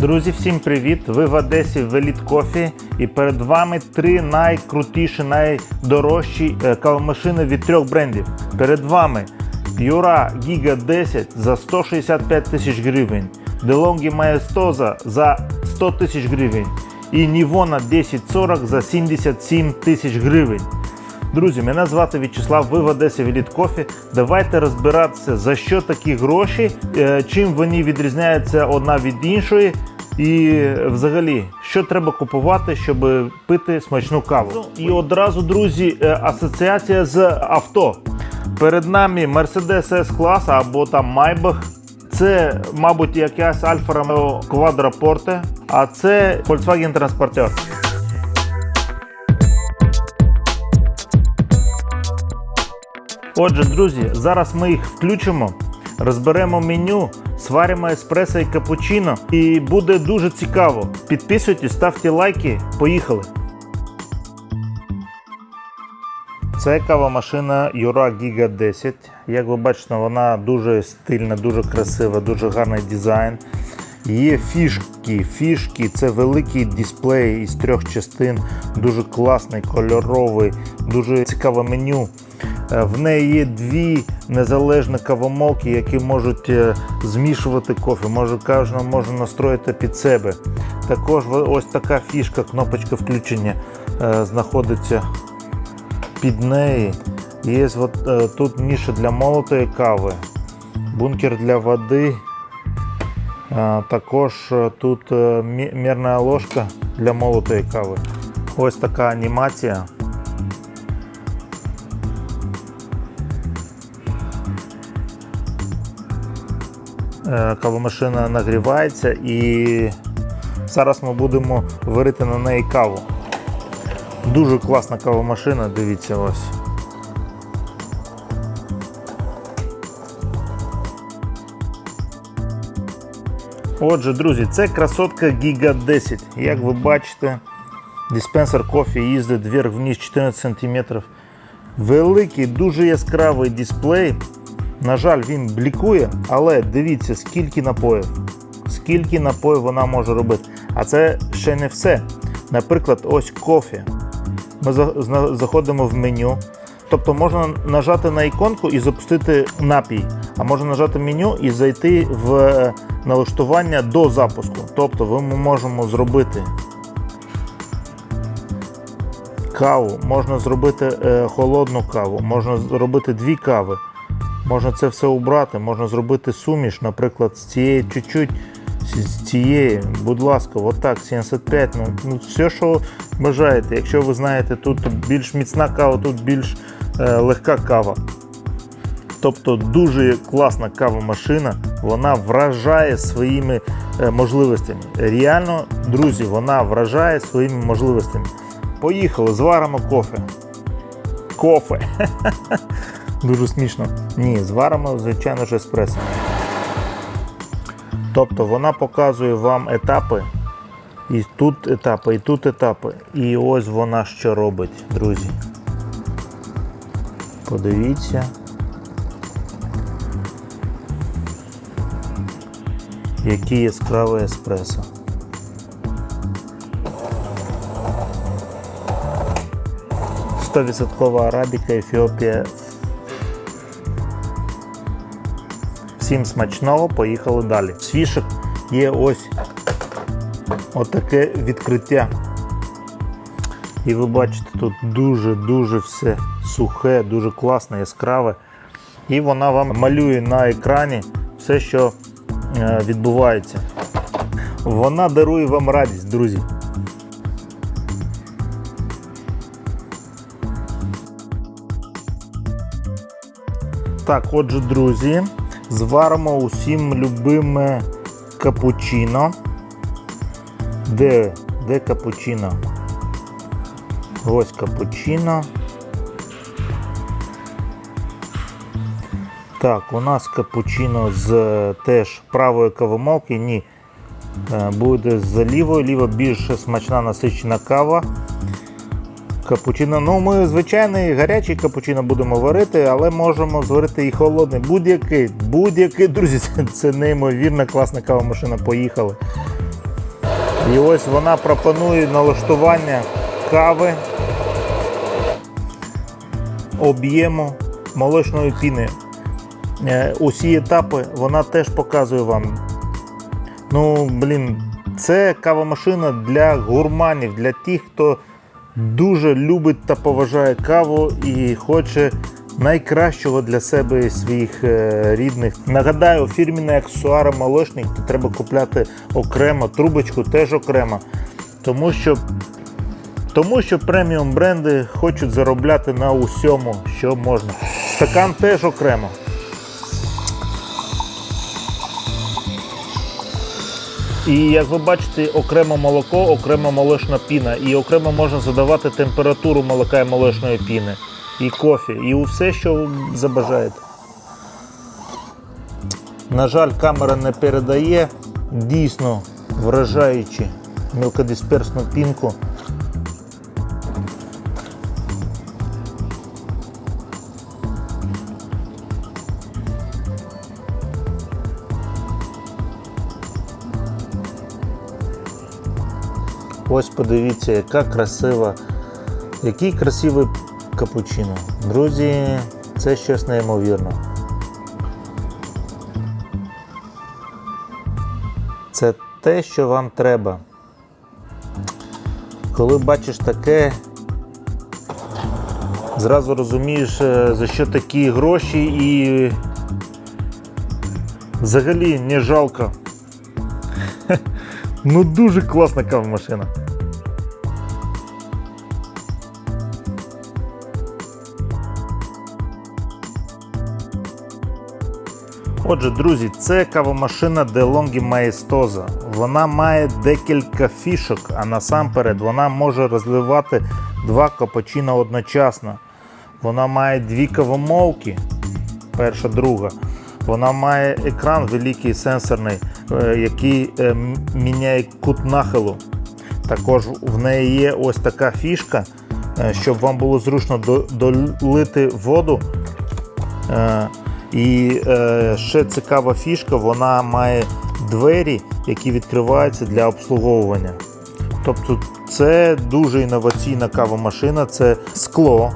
Друзі, всім привіт! Ви в Одесі в Elite Coffee і перед вами три найкрутіші, найдорожчі е, кавомашини від трьох брендів. Перед вами Юра Giga 10 за 165 тисяч гривень, DeLonghi Maestosa за 100 тисяч гривень і Nivona 1040 за 77 тисяч гривень. Друзі, мене звати В'ячеслав, ви в Одесі в Elite Coffee. Давайте розбиратися, за що такі гроші, е, чим вони відрізняються одна від іншої, і взагалі, що треба купувати, щоб пити смачну каву. І одразу, друзі, е, асоціація з авто. Перед нами Mercedes S клас або там Maybach. Це, мабуть, якась Alfa Romeo Quadroporte, а це Volkswagen Transporter. Отже, друзі, зараз ми їх включимо, розберемо меню, сваримо еспресо і капучино, і буде дуже цікаво. Підписуйтесь, ставте лайки. Поїхали! Це кавомашина Юра Giga 10. Як ви бачите, вона дуже стильна, дуже красива, дуже гарний дизайн. Є фішки. Фішки це великий дисплей із трьох частин, дуже класний, кольоровий, дуже цікаве меню. Е, В неї є дві незалежні кавомолки, які можуть е, змішувати кофе. Може, кожного можна настроїти під себе. Також ось така фішка, кнопочка включення е, знаходиться під неї. Є от, тут ніша для молотої кави, бункер для води. Також е, тут е, мірна ложка для молотої кави. Ось така анімація. Е, Кавомашина нагрівається і зараз ми будемо варити на неї каву. Дуже класна кавомашина, дивіться ось. Отже, друзі, це красотка Giga 10. Як ви бачите, диспенсер кофе їздить вверх-вниз 14 см. Великий, дуже яскравий дисплей. На жаль, він блікує, але дивіться, скільки напоїв. Скільки напоїв вона може робити. А це ще не все. Наприклад, ось кофе. Ми заходимо в меню. Тобто можна нажати на іконку і запустити напій, а можна нажати меню і зайти в е, налаштування до запуску. Тобто ми можемо зробити каву, можна зробити е, холодну каву, можна зробити дві кави. Можна це все убрати, можна зробити суміш, наприклад, з цієї чуть-чуть, з цієї, будь ласка, отак, 75. Ну, ну, все, що бажаєте. Якщо ви знаєте, тут більш міцна кава, тут більш е, легка кава. Тобто дуже класна кавомашина, вона вражає своїми е, можливостями. Реально, друзі, вона вражає своїми можливостями. Поїхали, зваримо кофе. Кофе. Дуже смішно. Ні, зваримо, звичайно ж, еспресо. Тобто вона показує вам етапи. І тут етапи, і тут етапи. І ось вона що робить, друзі. Подивіться. Який яскравий еспресо. Стовідсоткова арабіка, Ефіопія. Всім смачного, поїхали далі. З є ось отаке відкриття. І ви бачите, тут дуже-дуже все сухе, дуже класне, яскраве. І вона вам малює на екрані все, що е, відбувається. Вона дарує вам радість, друзі. Так, отже, друзі, зваримо усім любиме капучино. Де, де капучино? Ось капучино. Так, у нас капучино з е, теж правої кавомолки. Ні. Е, Буде з лівої, ліва більш смачна насичена кава. Капучино. Ну, ми звичайний гарячий капучино будемо варити, але можемо зварити і холодний. Будь-який, будь-який, друзі, це, це неймовірна класна кавомашина. Поїхали. І ось вона пропонує налаштування кави, об'єму молочної піни. Е, Усі етапи вона теж показує вам. Ну, блін, це кавомашина для гурманів, для тих, хто дуже любить та поважає каву і хоче найкращого для себе і своїх е, рідних. Нагадаю, фірміні аксесуари молочник треба купляти окремо, трубочку теж окремо. Тому що, тому що преміум бренди хочуть заробляти на усьому, що можна. Стакан теж окремо. І як ви бачите, окремо молоко, окремо молочна піна. І окремо можна задавати температуру молока і молочної піни, і кофі, і все, що забажаєте. На жаль, камера не передає дійсно вражаючи мілкодисперсну пінку. Ось подивіться, яка красива, який красивий капучино. Друзі, це щось неймовірне. Це те, що вам треба. Коли бачиш таке, зразу розумієш, е, за що такі гроші і взагалі не жалко. Ну дуже класна кавомашина. Отже, друзі, це кавомашина DeLonghi Maestosa. Вона має декілька фішок, а насамперед вона може розливати два капучино одночасно. Вона має дві кавомолки, перша, друга. Вона має екран великий сенсорний, е, який е, міняє кут нахилу. Також в неї є ось така фішка, е, щоб вам було зручно долити воду. І е, ще цікава фішка, вона має двері, які відкриваються для обслуговування. Тобто це дуже інноваційна кавомашина, це скло,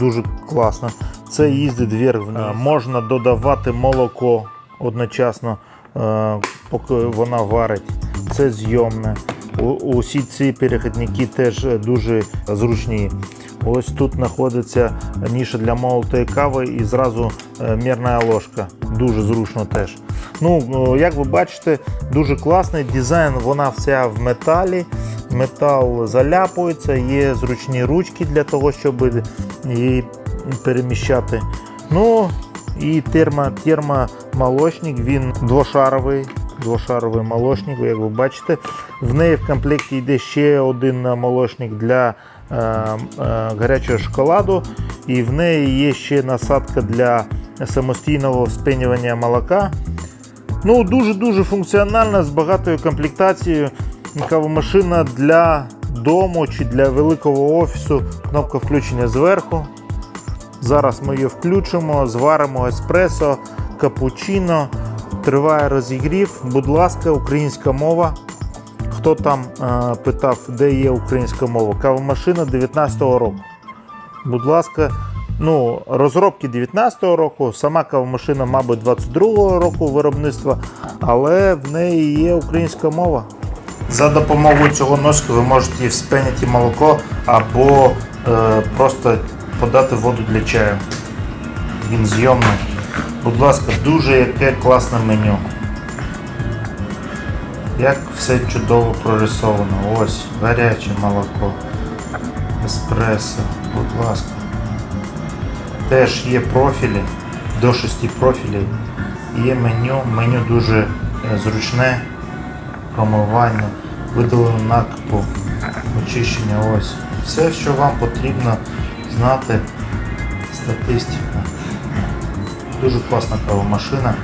дуже класно. Це їздить вверх вниз. Можна додавати молоко одночасно, е, поки вона варить. Це зйомне. У- Усі ці перехідники теж дуже зручні. Ось тут знаходиться ніша для молотої кави і зразу е, мірна ложка. Дуже зручно теж. Ну, е, як ви бачите, дуже класний дизайн, вона вся в металі. Метал заляпується, є зручні ручки для того, щоб її переміщати. Ну і термо, термомолочник, він двошаровий. Двошаровий молочник, як ви бачите. В неї в комплекті йде ще один молочник для гарячого шоколаду, і в неї є ще насадка для самостійного вспенювання молока. Ну, дуже-дуже функціональна з багатою комплектацією. Кавомашина для дому чи для великого офісу. Кнопка включення зверху. Зараз ми її включимо, зваримо еспресо, капучино. Триває розігрів. Будь ласка, українська мова. Хто там е, питав, де є українська мова? Кавомашина 19-го року. Будь ласка, ну, розробки 19-го року, сама кавомашина, мабуть, 22-го року виробництва, але в неї є українська мова. За допомогою цього носика ви можете вспеняти молоко або е, просто подати воду для чаю. Він зйомний. Будь ласка, дуже яке класне меню. Як все чудово прорисовано. Ось, гаряче молоко, еспресо, будь ласка. Теж є профілі, до 6 профілів. Є меню, меню дуже е, зручне, промивання, видалено накипу, очищення ось. Все, що вам потрібно знати, статистика. Дуже класна кавомашина,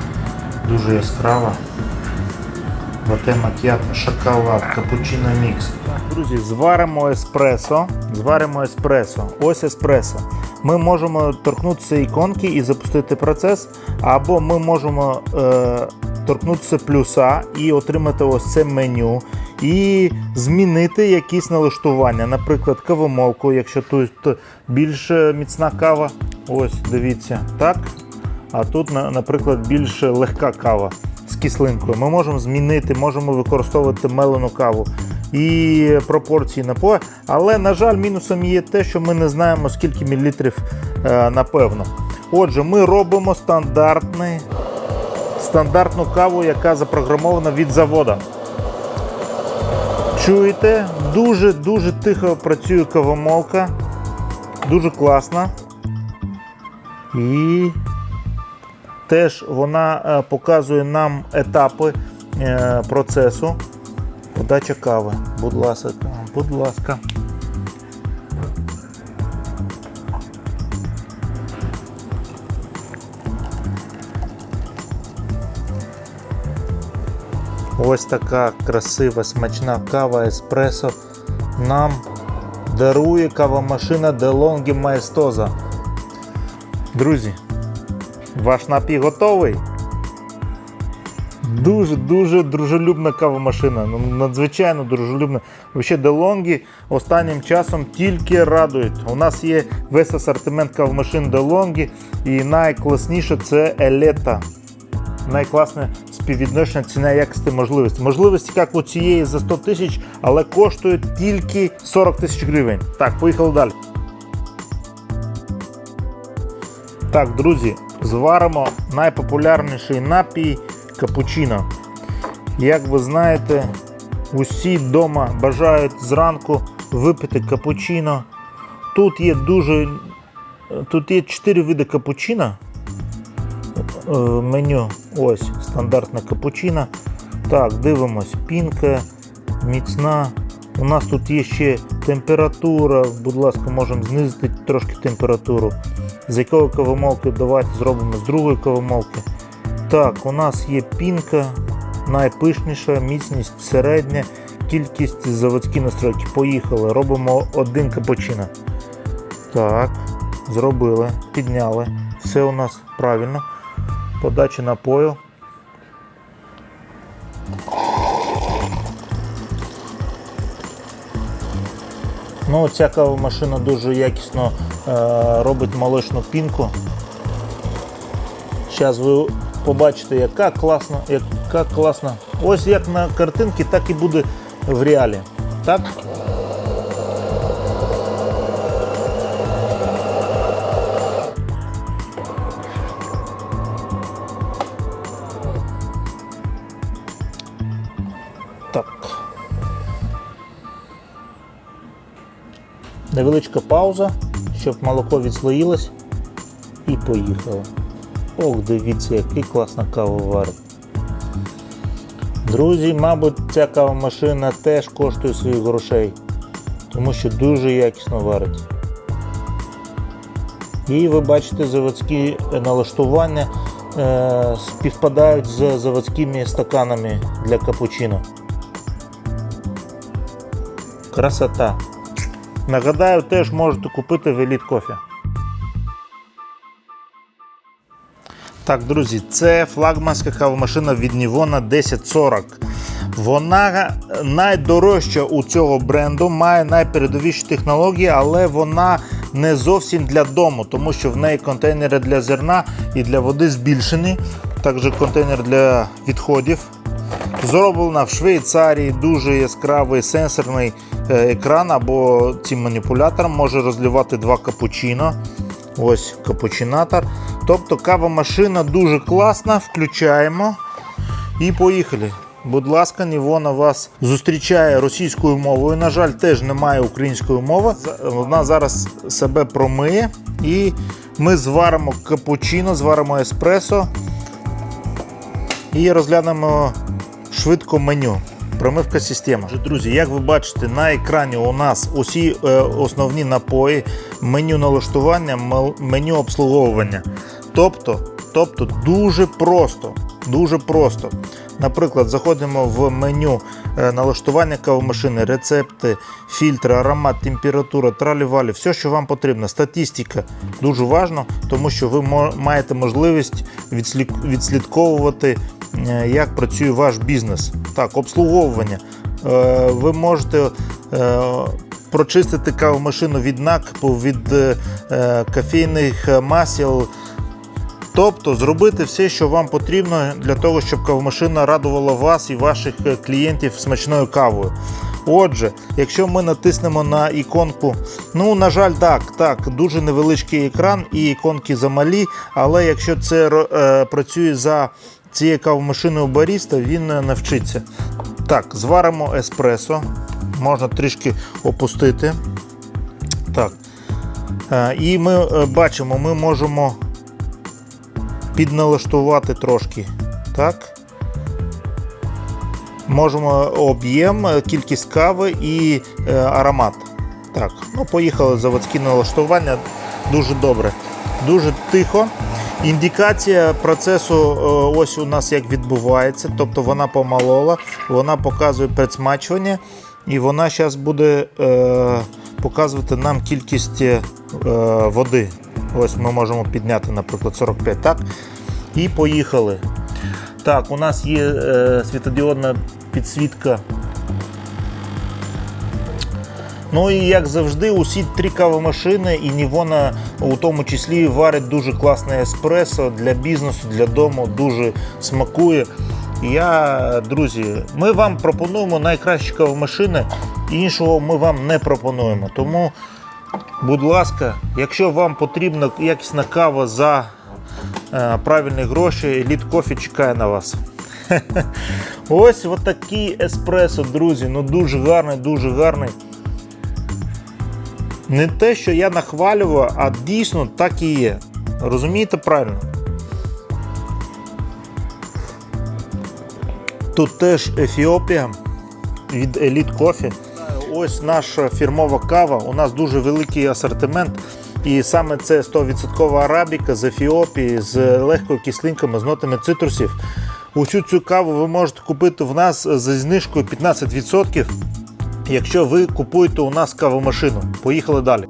дуже яскрава. Лате макіато, шоколад, капучино мікс. Друзі, зваримо еспресо. Зваримо еспресо. Ось еспресо. Ми можемо торкнутися іконки і запустити процес, або ми можемо е, торкнутися плюса і отримати ось це меню. і змінити якісь налаштування. Наприклад, кавомолку, якщо тут більш е, міцна кава. Ось, дивіться, так. А тут, наприклад, більш легка кава кислинкою. Ми можемо змінити, можемо використовувати мелену каву і пропорції напою. Але, на жаль, мінусом є те, що ми не знаємо, скільки мілілітрів е, напевно. Отже, ми робимо стандартний, стандартну каву, яка запрограмована від заводу. Чуєте? Дуже-дуже тихо працює кавомолка. Дуже класна. І теж вона е, показує нам етапи е, процесу. Подача кави. Будь ласка, будь ласка. Ось така красива смачна кава еспресо нам дарує кавомашина DeLonghi Maestosa. Друзі, ваш напій готовий. Дуже-дуже дружелюбна кавомашина. Ну, надзвичайно дружелюбна. Взагалі, DeLonghi останнім часом тільки радують. У нас є весь асортимент кавомашин DeLonghi і найкласніше це Елета. Найкласне співвідношення ціна якості можливості. Можливості, як у цієї за 100 тисяч, але коштують тільки 40 тисяч гривень. Так, поїхали далі. Так, друзі, зваримо найпопулярніший напій капучино. Як ви знаєте, усі вдома бажають зранку випити капучино. Тут є дуже. Тут є 4 види капучино. Е, меню. Ось стандартна капучино. Так, дивимось, пінка, міцна. У нас тут є ще температура. Будь ласка, можемо знизити трошки температуру. З якої кавомолки давайте зробимо з другої кавомолки. Так, у нас є пінка, найпишніша, міцність середня, кількість заводські настройки. Поїхали. Робимо один капучино. Так, зробили, підняли. Все у нас правильно. Подача напою. Ну, ця кавомашина дуже якісно е, робить молочну пінку. Зараз ви побачите, яка класна, яка класна. Ось як на картинці, так і буде в реалі. Так? Невеличка пауза, щоб молоко відслоїлось. І поїхало. Ох, дивіться, який класна кава варить. Друзі, мабуть, ця кавомашина теж коштує своїх грошей, тому що дуже якісно варить. І ви бачите, заводські налаштування е, співпадають з заводськими стаканами для капучино. Красота. Нагадаю, теж можете купити в Elite Coffee. Так, друзі, це флагманська кавомашина від Nivona 1040. Вона найдорожча у цього бренду, має найпередовіші технології, але вона не зовсім для дому, тому що в неї контейнери для зерна і для води збільшені. Також контейнер для відходів. Зроблена в Швейцарії дуже яскравий сенсорний е, екран або цим маніпулятором може розливати два капучино. Ось капучинатор. Тобто кавомашина дуже класна, включаємо і поїхали. Будь ласка, Нівона вас зустрічає російською мовою. На жаль, теж немає української мови. Вона зараз себе промиє і ми зваримо капучино, зваримо еспресо і розглянемо швидко меню. Промивка системи. Друзі, як ви бачите, на екрані у нас усі е, основні напої, меню налаштування, меню обслуговування. Тобто, тобто дуже просто. Дуже просто. Наприклад, заходимо в меню е, налаштування кавомашини, рецепти, фільтри, аромат, температура, тралі-валі, все, що вам потрібно. Статистика дуже важно, тому що ви маєте можливість відслідковувати, як працює ваш бізнес. Так, обслуговування. е, ви можете е, прочистити кавомашину від накипу, від е, е, кофейних масел. Тобто зробити все, що вам потрібно для того, щоб кавомашина радувала вас і ваших е, клієнтів смачною кавою. Отже, якщо ми натиснемо на іконку, ну, на жаль, так, так, дуже невеличкий екран і іконки замалі, але якщо це е, працює за цією кавомашиною баріста, він е, навчиться. Так, зваримо еспресо, можна трішки опустити. Так. Е, І ми е, бачимо, ми можемо підналаштувати трошки. Так. Можемо об'єм, кількість кави і аромат. Так, ну поїхали заводські налаштування. Дуже добре. Дуже тихо. Індикація процесу е, ось у нас як відбувається. Тобто вона помалола, вона показує предсмачування, і вона зараз буде е, показувати нам кількість е, води. Ось ми можемо підняти, наприклад, 45. Так. І поїхали. Так, у нас є е, світодіодна підсвітка. Ну і як завжди, усі три кавомашини і Нівона у тому числі варить дуже класне еспресо для бізнесу, для дому, дуже смакує. Я, друзі, ми вам пропонуємо найкращі кавомашини, іншого ми вам не пропонуємо. Тому, будь ласка, якщо вам потрібна якісна кава за е, правильні гроші, Elite Coffee чекає на вас. Ось отакий еспресо, друзі. Ну дуже гарний, дуже гарний. Не те, що я нахвалював, а дійсно так і є. Розумієте правильно? Тут теж Ефіопія від Elite Coffee. Ось наша фірмова кава. У нас дуже великий асортимент. І саме це 100% арабіка з Ефіопії, з легкою кислинками, з нотами цитрусів. Усю цю каву ви можете купити в нас за знижкою 15%, якщо ви купуєте у нас кавомашину. Поїхали далі.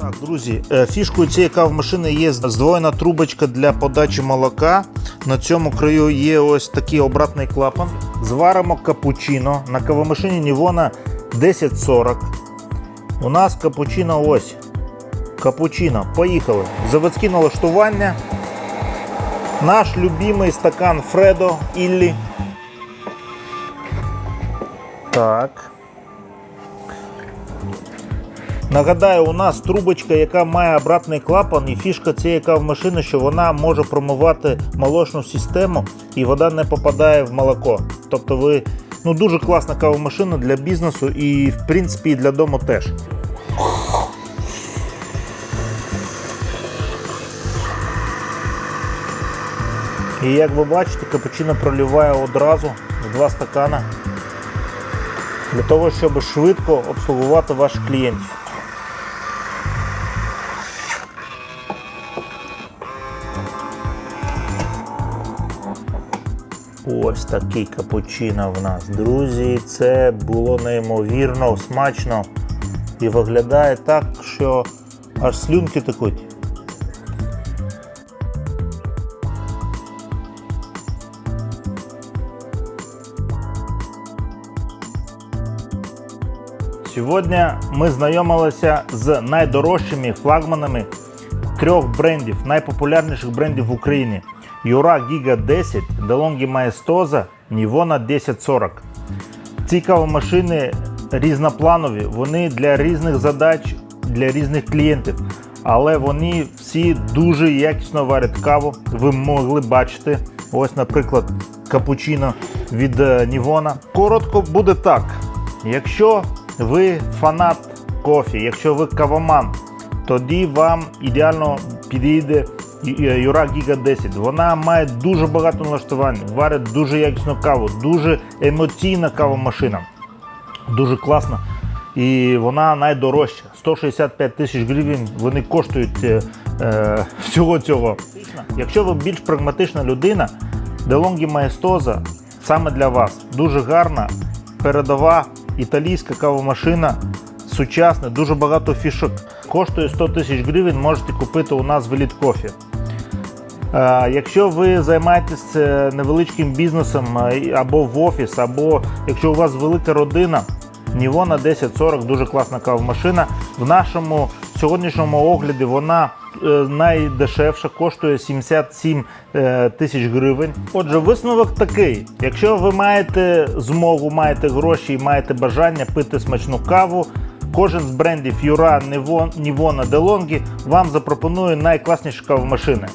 Так, друзі, е, фішкою цієї кавомашини є здвоєна трубочка для подачі молока. На цьому краю є ось такий обратний клапан. Зваримо капучино. На кавомашині Нівона 1040. У нас капучино ось. Капучино. Поїхали. Заводські налаштування. Наш любимий стакан Фредо Іллі. Так. Нагадаю, у нас трубочка, яка має обратний клапан, і фішка цієї кавомашини, що вона може промивати молочну систему і вода не попадає в молоко. Тобто ви ну, дуже класна кавомашина для бізнесу і, в принципі, для дому теж. І як ви бачите, капучино проливає одразу в два стакана для того, щоб швидко обслугувати ваших клієнтів. Ось такий капучино в нас, друзі. Це було неймовірно смачно і виглядає так, що аж слюнки текуть. Сьогодні ми знайомилися з найдорожчими флагманами трьох брендів, найпопулярніших брендів в Україні: Юра Giga 10, DeLonghi Maestosa, Nivona 1040. Ці кавомашини різнопланові, вони для різних задач, для різних клієнтів. Але вони всі дуже якісно варять каву. Ви могли бачити. Ось, наприклад, капучино від е, Нівона. Коротко буде так. Якщо ви фанат кофі, якщо ви кавоман, тоді вам ідеально підійде Юра Giga 10. Вона має дуже багато налаштувань, варить дуже якісну каву, дуже емоційна кавомашина. Дуже класна. І вона найдорожча. 165 тисяч гривень вони коштують е, е, всього цього. Якщо ви більш прагматична людина, DeLonghi Maestosa саме для вас. Дуже гарна, передова італійська кавомашина, сучасна, дуже багато фішок. Коштує 100 тисяч гривень, можете купити у нас в Elite Якщо ви займаєтесь е, невеличким бізнесом е, або в офіс, або якщо у вас велика родина, Нівона 1040 дуже класна кавомашина. В нашому сьогоднішньому огляді вона найдешевша, коштує 77 е, тисяч гривень. Отже, висновок такий: якщо ви маєте змогу, маєте гроші і маєте бажання пити смачну каву. Кожен з брендів Юра, Нівона, Делонгі вам запропонує найкласніші кавомашини.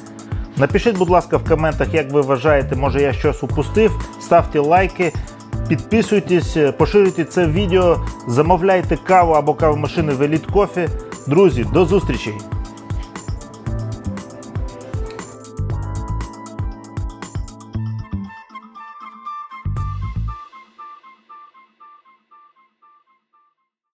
Напишіть, будь ласка, в коментах, як ви вважаєте, може я щось упустив. Ставте лайки, підписуйтесь, е, поширюйте це відео, замовляйте каву або кавомашини в Elite Coffee. Друзі, до зустрічі!